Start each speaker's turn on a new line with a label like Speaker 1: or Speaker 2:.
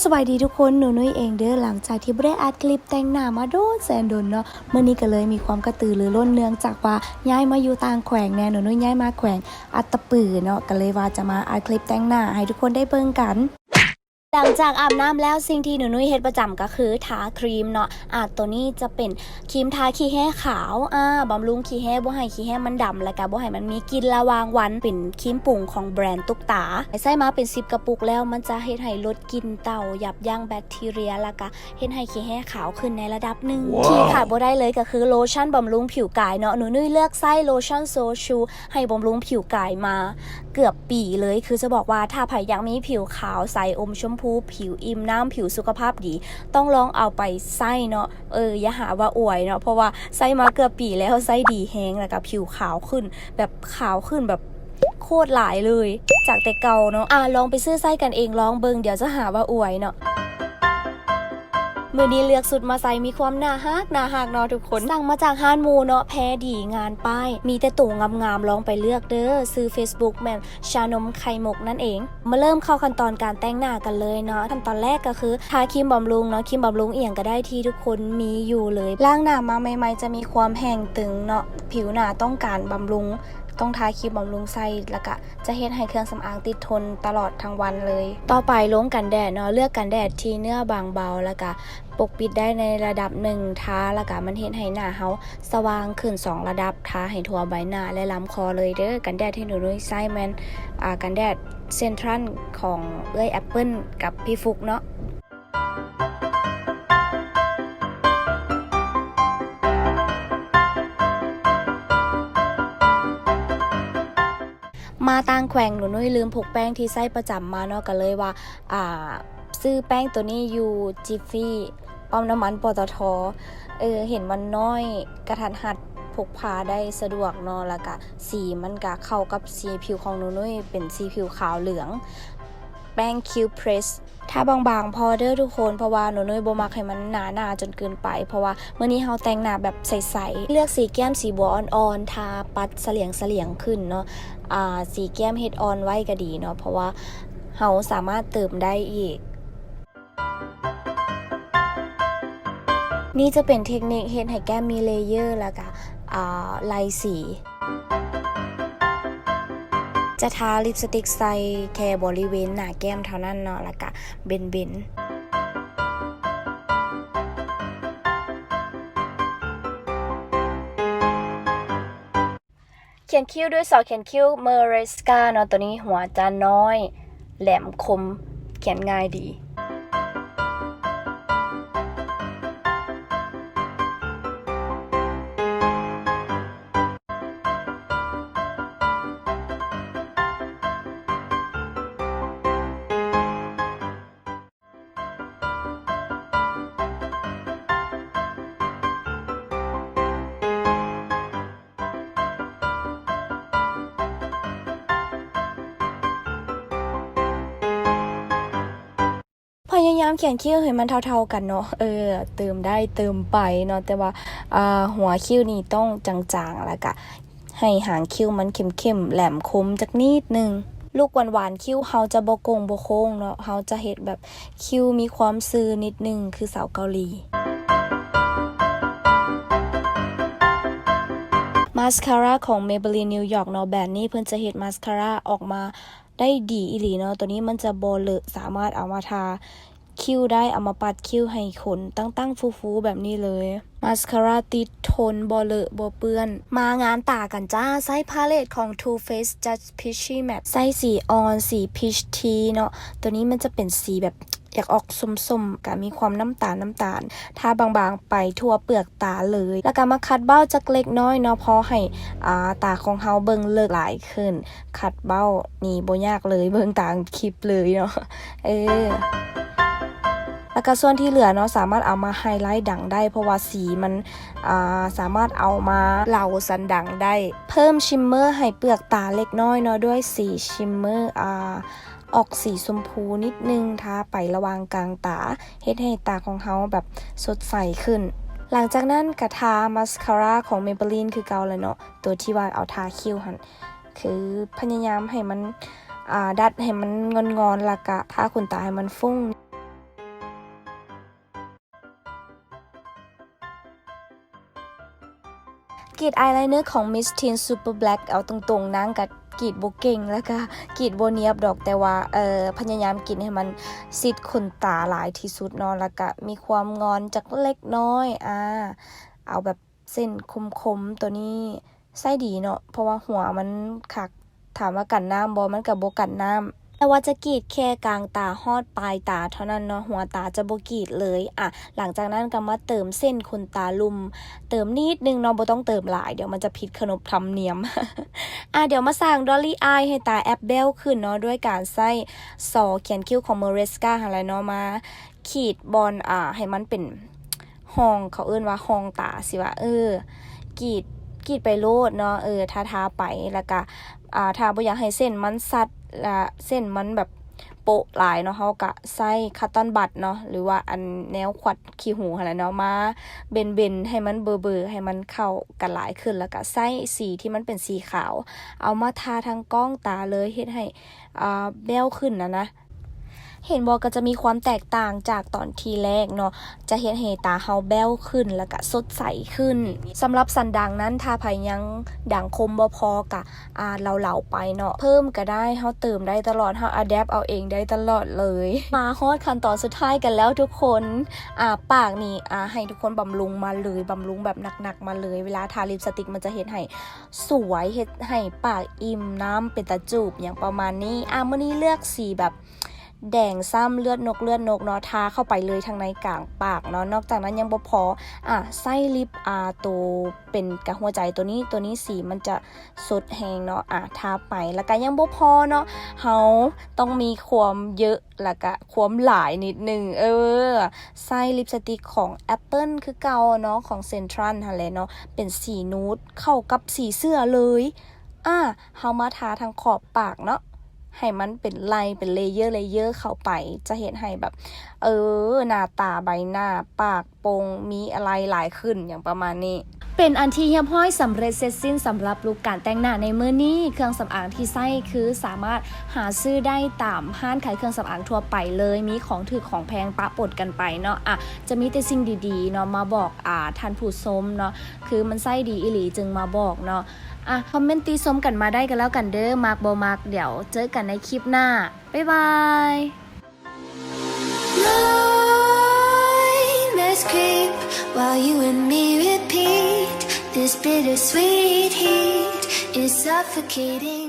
Speaker 1: สวัสดีทุกคนหนูนุ้ยเองเด้อหลังจากที่ไม่ได้อัดคลิปแต่งหน้ามาโดนแสนโดนเนาะเมื่อนี้ก็เลยมีความกระตือรือร้นเนื่องจากว่าย้ายมาอยู่ต่างแขวงแน่หนูนุ้ยย้ายมาแขวงอัตตปือเนาะก็เลยว่าจะมาอัดคลิปแต่งหน้าให้ทุกคนได้เบิ่งกัน หลังจากอาบน้ำแล้วสิ่งที่หนูนุ้ยเฮ็ดประจำก็คือทาครีมเนาะอ่าตัวนี้จะเป็นครีมทาขี้แห้ขาวอ่าบำรุงขี้แห้บ่ให้ขี้แห้มันดำแล้วก็บ่ให้มันมีกลินระหวางวันเป็นครีมปรุงของแบรนด์ตุ๊กตาใส่มาเป็น10กระปุกแล้วมันจะเฮ็ดให้ลดกลิ่นเต่ายับยั้งแบคทีเรียแล้วก็เฮ็ดให้ขี้แห้ขาวขึ้นในระดับหนึ่ง
Speaker 2: ว้าว
Speaker 1: ที่ขาดบ่ได้เลยก็คือโลชั่นบำรุงผิวกายเนาะหนูนุ้ยเลือกไส้โลชั่นโซชูให้บำรุงผิวกายมา เกือบปีเลยคือจะบอกว่าถ้าใครอยากมีผิวขาวใสอมชมพูผิวอิ่มน้ำผิวสุขภาพดี ต้องลองเอาไปไส้เนาะเอออย่าหาว่าอวยเนาะเพราะว่าไส้มาเกือบปีแล้วไส้ดีแห้งแล้วก็ผิวขาวขึ้น แบบขาวขึ้นแบบโคตรหลายเลย จากแต่เก่าเนาะอ่าลองไปซื้อไส้กันเองลองเบิงเดี๋ยวจะหาว่าอวยเนาะ มือนี้เลือกสุดมาใส่มีความน่าฮักน่าฮักเนาะทุกคน สั่งมาจากฮานมูเนาะแพ้ดีงานป้าย มีแต่ตัวงามๆลองไปเลือกเด้อซื้อ Facebook แมนชานมไข่มุกนั่นเอง มาเริ่มเข้าขั้นตอนการแต่งหน้ากันเลยเนาะขั้นตอนแรกก็คือทาครีมบำรุงเนาะครีมบำรุงเอียงก็ได้ที่ทุกคนมีอยู่เลยล้างหน้ามาใหม่ๆจะมีความแห้งตึงเนาะผิวหน้าต้องการบำรุง ต้องทาครีมบำรุงไส้แล้วก็จะเฮ็ดให้เครื่องสำอางติดทนตลอดทั้งวันเลย ต่อไปลงกันแดดเนาะเลือกกันแดดที่เนื้อบางเบาแล้วก็ปกปิดได้ในระดับหนึ่งทาแล้วก็มันเฮ็ดให้หน้าเฮาสว่างขึ้น 2 ระดับทาให้ทั่วใบหน้าและลำคอเลยเด้อกันแดดที่หนูนุ้ยใช้แมนอ่ากันแดดเซนทรัลของเอ้ยแอปเปิลกับพี่ฟุกเนาะ มาต่างแขวงหนูนุ้ยลืมพกแป้งที่ใส่ประจำมาเนาะก็เลยว่า อ่า ซื้อแป้งตัวนี้อยู่จิฟฟี่ปั๊มน้ำมันปตทเออเห็นมันน้อยกระทันหัดพกพาได้สะดวกเนาะแล้วก็สีมันก็เข้ากับสีผิวของหนูนุ้ยเป็นสีผิวขาวเหลือง แป้งคิวเพรสถ้าบางๆพอเด้อทุกคนเพราะว่าหนูนุ้ยบ่มักให้มันหนาหนาๆจนเกินไป เพราะว่าเมื่อนี้เฮาแต่งหน้าแบบใสๆเลือกสีแก้มสีบัวอ่อนๆทาปัดเสลียงเสลียงขึ้นเนาะอ่าสีแก้มเฮดออนไว้ก็ดีเนาะเพราะว่าเฮาสามารถเติมได้อีกนี่จะเป็นเทคนิคเฮ็ดให้แก้มมีเลเยอร์แล้วก็อ่าลายสี จะทาลิปสติกใส่แค่บริเวณหน้าแก้มเท่านั้นเนาะแล้วก็เบนเบนเขียนคิ้วด้วยซอเขียนคิ้วเมอร์เรสกาเนาะตัวนี้หัวจะน้อย แหลมคม เขียนง่ายดีายามเขียนคิ้วให้มันเท่าๆกันเนาะเออ เติมได้เติมไปเนาะแต่ว่าอ่าหัวคิ้วนี่ต้องจางๆแล้วก็ให้หางคิ้วมันเข้มๆแหลมคมจักนิดนึงลูกหวานๆคิ้วเฮาจะบกงบโค้งเนาะเฮาจะเฮ็ดแบบคิ้วมีความซื่อนิดนึงคือสาวเกาหลีมาสคาร่าของ Maybelline New York เนาะแบรนด์นี้เพิ่นจะเฮ็ดมาสคาร่าออกมาได้ดีอีหลีเนาะตัวนี้มันจะโบเลอะสามารถเอามาทา คิ้วได้เอามาปัดคิ้วให้ขนตั้งๆฟูๆแบบนี้เลยมาสคาร่าติดทนบ่เลอะบ่เปื้อน มางานตากันจ้าไส้พาเลตของ Too Faced Just Peachy Matte ไส้สีออนสี Peach Tea เนาะตัวนี้มันจะเป็นสีแบบอยากออกส้มๆกับมีความน้ำตาลน้ำตาล ทาบางๆไปทั่วเปลือกตาเลย แล้วก็มาคัดเบ้าจักเล็กน้อยเนาะพอให้อ่าตาของเฮาเบิ่งเลิกหลายขึ้น คัดเบ้านี่บ่ยากเลยเบิ่งตาคลิปเลยเนาะเออ แล้วก็ส่วนที่เหลือเนาะสามารถเอามาไฮไลท์ดังได้ เพราะว่าสีมันาสามารถเอามาเหลาสันดังได้ เพิ่มชิมเมอร์ให้เปลือกตาเล็กน้อยเนาะด้วยสีชิมเมอร์อาออกสีชมพูนิดนึงทาไประหวางกลางตาเฮ็ดให้ตาของเฮาแบบสดใสขึ้นหลังจากนั้นกระทามาสคาร่าของ Maybelline คือเกาเลยเนาะตัวที่ว่าเอาทาคิ้วหันคือพยายามให้มันดัดให้มันงอนๆล้วก็ทาขนตาให้มันฟุ้ง กรีดอายไลเนอร์ของ Miss Teen Super Black เอาตรงๆนางกับกรีดโบเก่งแล้วก็กรีดโบเนียบดอกแต่ว่าเอ่อพยายามกรีดให้มันซิดขนตาหลายที่สุดเนาะแล้วก็มีความงอนจากเล็กน้อยอ่าเอาแบบเส้นคมๆตัวนี้ไส้ดีเนาะเพราะว่าหัวมันคักถามว่ากันน้ำบอมันกับโบกันน้ำ แต่ว่าจะกรีดแค่กลางตาฮอดปลายตาเท่านั้นเนาะหัวตาจะโบกรีดเลยอะหลังจากนั้นก็มาเติมเส้นขนตาลุม เติมนิดนึงเนาะบ่ต้องเติมหลายเดี๋ยวมันจะผิดขนบธรรมเนียมอะเดี๋ยวมาสร้างดอลลี่อายให้ตาแอปเบลขึ้นเนาะด้วยการใส่ซอเขียนคิ้วของเมเรสกาอะไรเนาะมา ขีดบอลอ่าให้มันเป็นห้องเขาเอิ้นว่าห้องตาสิว่าเออกรีดกรีดไปโลดเนาะเออทาทาไปแล้วก็ อ่าถ้าบ่อยากให้เส้นมันสัดละเส้นมันแบบโปะหลายเนาะเขาก็ใส่คัตตอนบัตเนาะหรือว่าอันแนวขวัดขี้หูอะไรเนาะมาเบนเบนให้มันเบอร์เบอร์ให้มันเข้ากันหลายขึ้นแล้วก็ใส่สีที่มันเป็นสีขาว เอามาทาทางกล้องตาเลยเฮ็ดให้อ่าแบ้วขึ้นนะนะ เห็นบอกก็จะมีความแตกต่างจากตอนทีแรกเนาะจะเห็นให้ตาเฮาแบ้วขึ้นแล้วก็สดใสขึ้นสำหรับสันดังนั้นถ้าไผยังดังคมบ่พอกะอ่าเราเหล่าๆไปเนาะเพิ่มก็ได้เฮาเติมได้ตลอดเฮาอะแดปเอาเองได้ตลอดเลย มาฮอดขั้นตอนสุดท้ายกันแล้วทุกคนอ่าปากนี่อ่าให้ทุกคนบำรุงมาเลยบำรุงแบบหนักๆมาเลยเวลาทาลิปสติกมันจะเห็นให้สวยเฮ็ดให้ปากอิ่มน้ำเป็นตะจูบอย่างประมาณนี้อ่ามื้อนี้เลือกสีแบบ แดงซ้ำเลือดนกเลือดนกเนาะทาเข้าไปเลยทางในกลางปากเนาะนอกจากนั้นยังบ่พออะไส้ลิปอาตัวเป็นกระหัวใจตัวนี้ตัวนี้สีมันจะสดแหงเนาะอะทาไปแล้วก็ยังบ่พอเนาะเฮาต้องมีความเยอะแล้วก็ความหลายนิดนึงเออไส้ลิปสติกของ Apple คือเก่าเนาะของ Central หั่นแหละเนาะเป็นสีนูดเข้ากับสีเสื้อเลยอะเฮามาทาทางขอบปากเนาะ ให้มันเป็นลายเป็นเลเยอร์เลเยอร์เข้าไป จะเห็นให้แบบ เออ หน้าตาใบหน้า ปากโปงมีอะไรหลายขึ้นอย่างประมาณนี้ เป็นอันที่เฮียบห้อยสำเร็จเสร็จสิ้นสำหรับลุคการแต่งหน้าในมือนี้ เครื่องสำอางที่ใส่คือสามารถหาซื้อได้ตามห้างขายเครื่องสำอางทั่วไปเลย มีของถือของแพงปะปนกันไปเนาะอะจะมีแต่สิ่งดีๆเนาะมาบอกอ่าท่านผู้ชมเนาะคือมันใส่ดีอีหลีจึงมาบอกเนาะ อะคอมเมนต์ตีส้มกันมาได้กันแล้วกันเด้อมากบมากเดี๋ยวเจอกันในคลิปหน้า บ๊ายบาย
Speaker 2: Nightmares creep while you and me repeat. This bittersweet heat is suffocating.